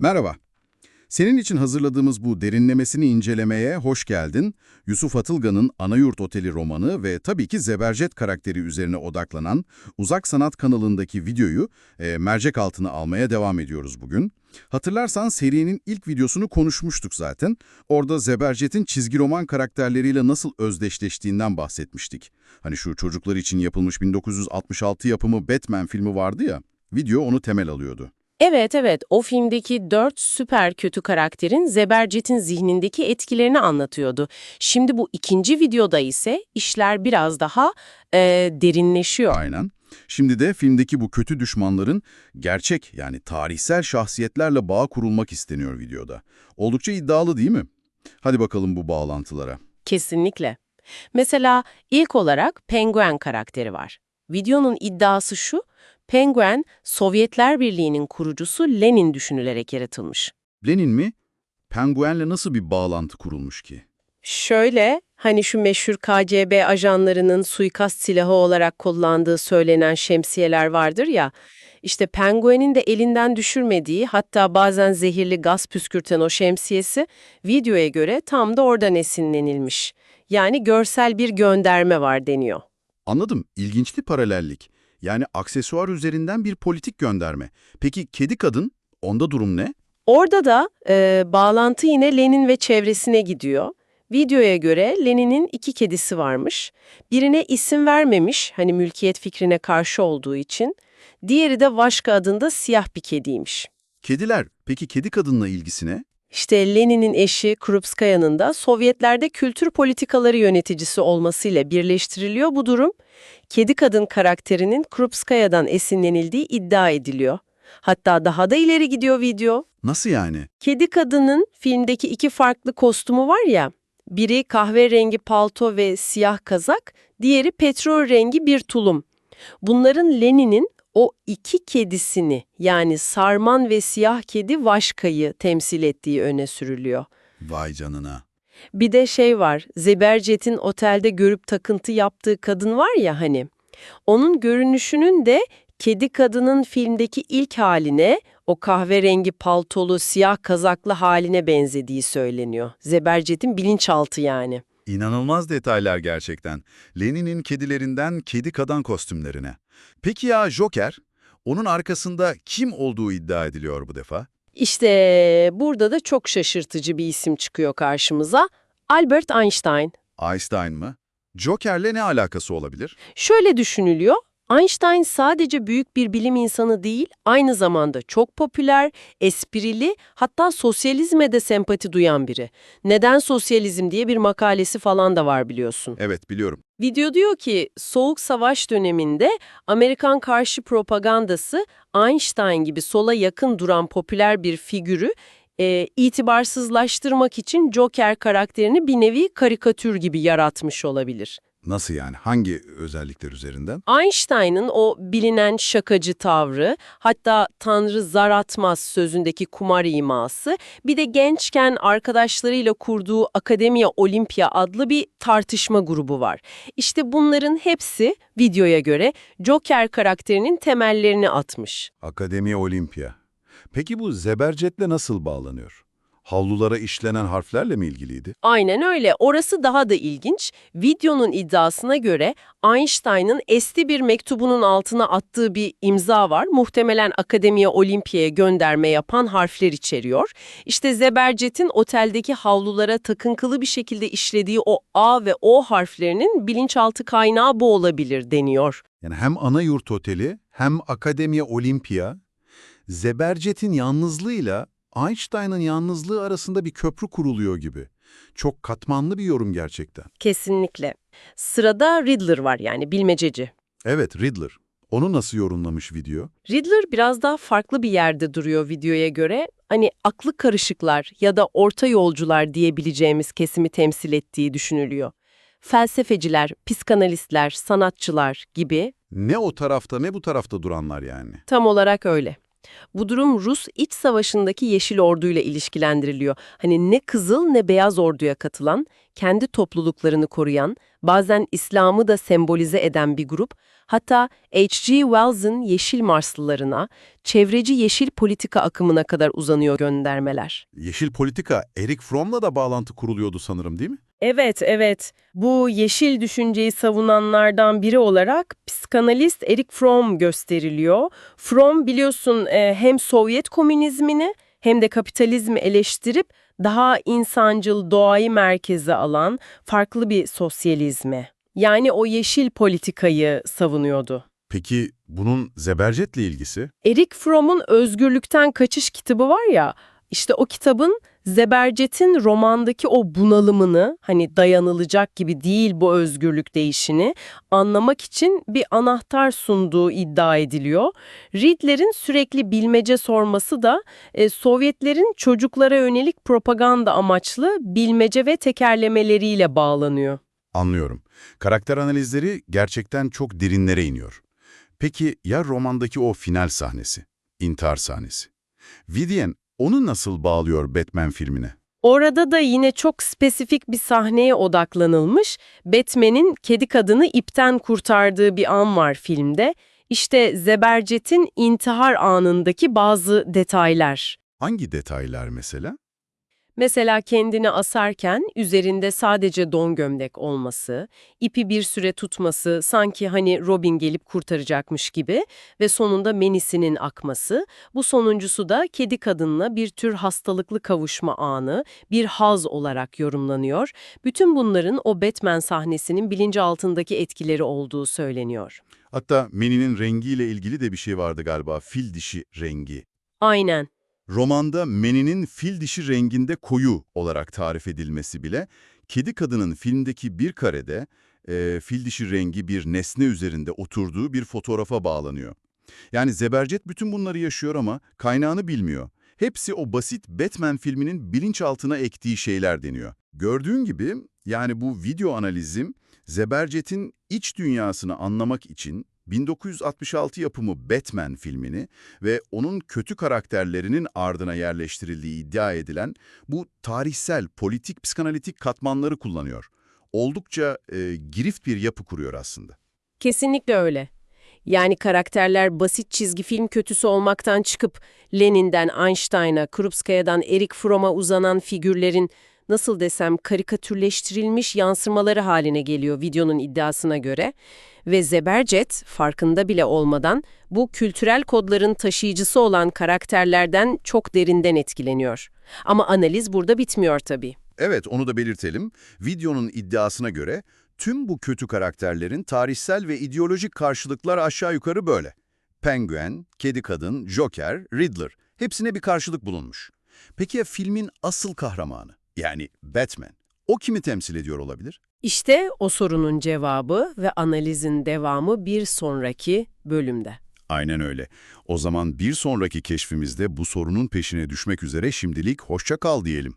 Merhaba. Senin için hazırladığımız bu derinlemesini incelemeye hoş geldin. Yusuf Atılgan'ın Anayurt Oteli romanı ve tabii ki Zebercet karakteri üzerine odaklanan Uzak Sanat kanalındaki videoyu e, mercek altına almaya devam ediyoruz bugün. Hatırlarsan serinin ilk videosunu konuşmuştuk zaten. Orada Zebercet'in çizgi roman karakterleriyle nasıl özdeşleştiğinden bahsetmiştik. Hani şu çocuklar için yapılmış 1966 yapımı Batman filmi vardı ya, video onu temel alıyordu. Evet evet o filmdeki dört süper kötü karakterin Zebercet'in zihnindeki etkilerini anlatıyordu. Şimdi bu ikinci videoda ise işler biraz daha e, derinleşiyor. Aynen. Şimdi de filmdeki bu kötü düşmanların gerçek yani tarihsel şahsiyetlerle bağ kurulmak isteniyor videoda. Oldukça iddialı değil mi? Hadi bakalım bu bağlantılara. Kesinlikle. Mesela ilk olarak Penguin karakteri var. Videonun iddiası şu, Penguin Sovyetler Birliği'nin kurucusu Lenin düşünülerek yaratılmış. Lenin mi? Penguen'le nasıl bir bağlantı kurulmuş ki? Şöyle, hani şu meşhur KGB ajanlarının suikast silahı olarak kullandığı söylenen şemsiyeler vardır ya, işte Penguin'in de elinden düşürmediği hatta bazen zehirli gaz püskürten o şemsiyesi videoya göre tam da oradan esinlenilmiş. Yani görsel bir gönderme var deniyor. Anladım. İlginçli paralellik. Yani aksesuar üzerinden bir politik gönderme. Peki kedi kadın? Onda durum ne? Orada da e, bağlantı yine Lenin ve çevresine gidiyor. Videoya göre Lenin'in iki kedisi varmış. Birine isim vermemiş, hani mülkiyet fikrine karşı olduğu için. Diğeri de Vaşka adında siyah bir kediymiş. Kediler. Peki kedi kadınla ilgisine? İşte Lenin'in eşi Krupskaya'nın da Sovyetlerde kültür politikaları yöneticisi olmasıyla birleştiriliyor bu durum. Kedi kadın karakterinin Krupskaya'dan esinlenildiği iddia ediliyor. Hatta daha da ileri gidiyor video. Nasıl yani? Kedi kadının filmdeki iki farklı kostümü var ya, biri kahverengi palto ve siyah kazak, diğeri petrol rengi bir tulum. Bunların Lenin'in o iki kedisini yani sarman ve siyah kedi Vaşka'yı temsil ettiği öne sürülüyor. Vay canına. Bir de şey var, Zebercet'in otelde görüp takıntı yaptığı kadın var ya hani. Onun görünüşünün de kedi kadının filmdeki ilk haline, o kahverengi paltolu siyah kazaklı haline benzediği söyleniyor. Zebercet'in bilinçaltı yani. İnanılmaz detaylar gerçekten. Lenin'in kedilerinden kedi kadın kostümlerine. Peki ya Joker? Onun arkasında kim olduğu iddia ediliyor bu defa? İşte burada da çok şaşırtıcı bir isim çıkıyor karşımıza. Albert Einstein. Einstein mı? Joker'le ne alakası olabilir? Şöyle düşünülüyor. Einstein sadece büyük bir bilim insanı değil, aynı zamanda çok popüler, esprili, hatta sosyalizme de sempati duyan biri. Neden sosyalizm diye bir makalesi falan da var biliyorsun. Evet biliyorum. Video diyor ki, Soğuk Savaş döneminde Amerikan karşı propagandası Einstein gibi sola yakın duran popüler bir figürü e, itibarsızlaştırmak için Joker karakterini bir nevi karikatür gibi yaratmış olabilir. Nasıl yani? Hangi özellikler üzerinden? Einstein'ın o bilinen şakacı tavrı, hatta Tanrı zar atmaz sözündeki kumar iması, bir de gençken arkadaşlarıyla kurduğu Akademiya Olimpia adlı bir tartışma grubu var. İşte bunların hepsi videoya göre Joker karakterinin temellerini atmış. Akademi Olimpia. Peki bu Zebercet'le nasıl bağlanıyor? Havlulara işlenen harflerle mi ilgiliydi? Aynen öyle. Orası daha da ilginç. Videonun iddiasına göre Einstein'ın esti bir mektubunun altına attığı bir imza var. Muhtemelen Akademiye Olimpiya'ya gönderme yapan harfler içeriyor. İşte Zebercet'in oteldeki havlulara takıntılı bir şekilde işlediği o A ve O harflerinin bilinçaltı kaynağı bu olabilir deniyor. Yani hem ana yurt oteli hem Akademiye Olimpia, Zebercet'in yalnızlığıyla Einstein'ın yalnızlığı arasında bir köprü kuruluyor gibi. Çok katmanlı bir yorum gerçekten. Kesinlikle. Sırada Riddler var yani bilmececi. Evet, Riddler. Onu nasıl yorumlamış video? Riddler biraz daha farklı bir yerde duruyor videoya göre. Hani aklı karışıklar ya da orta yolcular diyebileceğimiz kesimi temsil ettiği düşünülüyor. Felsefeciler, psikanalistler, sanatçılar gibi Ne o tarafta ne bu tarafta duranlar yani. tam olarak öyle. Bu durum Rus iç savaşındaki Yeşil Ordu'yla ilişkilendiriliyor. Hani ne Kızıl ne Beyaz Ordu'ya katılan, kendi topluluklarını koruyan, bazen İslam'ı da sembolize eden bir grup, hatta H.G. Wells'ın Yeşil Marslılarına, çevreci yeşil politika akımına kadar uzanıyor göndermeler. Yeşil politika Erik Fromm'la da bağlantı kuruluyordu sanırım değil mi? Evet, evet. Bu yeşil düşünceyi savunanlardan biri olarak psikanalist Erik Fromm gösteriliyor. Fromm biliyorsun e, hem Sovyet komünizmini hem de kapitalizmi eleştirip daha insancıl doğayı merkeze alan farklı bir sosyalizmi. Yani o yeşil politikayı savunuyordu. Peki bunun Zebercet'le ilgisi? Erik Fromm'un Özgürlükten Kaçış kitabı var ya, işte o kitabın Zebercet'in romandaki o bunalımını, hani dayanılacak gibi değil bu özgürlük değişini, anlamak için bir anahtar sunduğu iddia ediliyor. Riedler'in sürekli bilmece sorması da e, Sovyetlerin çocuklara yönelik propaganda amaçlı bilmece ve tekerlemeleriyle bağlanıyor. Anlıyorum. Karakter analizleri gerçekten çok derinlere iniyor. Peki ya romandaki o final sahnesi, intihar sahnesi? Vivian onu nasıl bağlıyor Batman filmine? Orada da yine çok spesifik bir sahneye odaklanılmış. Batman'in kedi kadını ipten kurtardığı bir an var filmde. İşte Zebercet'in intihar anındaki bazı detaylar. Hangi detaylar mesela? Mesela kendini asarken üzerinde sadece don gömlek olması, ipi bir süre tutması, sanki hani Robin gelip kurtaracakmış gibi ve sonunda menisinin akması, bu sonuncusu da kedi kadınla bir tür hastalıklı kavuşma anı, bir haz olarak yorumlanıyor. Bütün bunların o Batman sahnesinin bilinçaltındaki etkileri olduğu söyleniyor. Hatta meninin rengiyle ilgili de bir şey vardı galiba, fil dişi rengi. Aynen. Romanda meninin fil dişi renginde koyu olarak tarif edilmesi bile, kedi kadının filmdeki bir karede e, fil dişi rengi bir nesne üzerinde oturduğu bir fotoğrafa bağlanıyor. Yani Zebercet bütün bunları yaşıyor ama kaynağını bilmiyor. Hepsi o basit Batman filminin bilinçaltına ektiği şeyler deniyor. Gördüğün gibi yani bu video analizim Zebercet'in iç dünyasını anlamak için 1966 yapımı Batman filmini ve onun kötü karakterlerinin ardına yerleştirildiği iddia edilen bu tarihsel, politik, psikanalitik katmanları kullanıyor. Oldukça e, girift bir yapı kuruyor aslında. Kesinlikle öyle. Yani karakterler basit çizgi film kötüsü olmaktan çıkıp Lenin'den Einstein'a, Krupskaya'dan Erik Fromm'a uzanan figürlerin nasıl desem karikatürleştirilmiş yansımaları haline geliyor videonun iddiasına göre. Ve Zebercet farkında bile olmadan bu kültürel kodların taşıyıcısı olan karakterlerden çok derinden etkileniyor. Ama analiz burada bitmiyor tabii. Evet, onu da belirtelim. Videonun iddiasına göre tüm bu kötü karakterlerin tarihsel ve ideolojik karşılıklar aşağı yukarı böyle. Penguin, Kedi Kadın, Joker, Riddler hepsine bir karşılık bulunmuş. Peki ya filmin asıl kahramanı yani Batman? O kimi temsil ediyor olabilir? İşte o sorunun cevabı ve analizin devamı bir sonraki bölümde. Aynen öyle. O zaman bir sonraki keşfimizde bu sorunun peşine düşmek üzere şimdilik hoşça kal diyelim.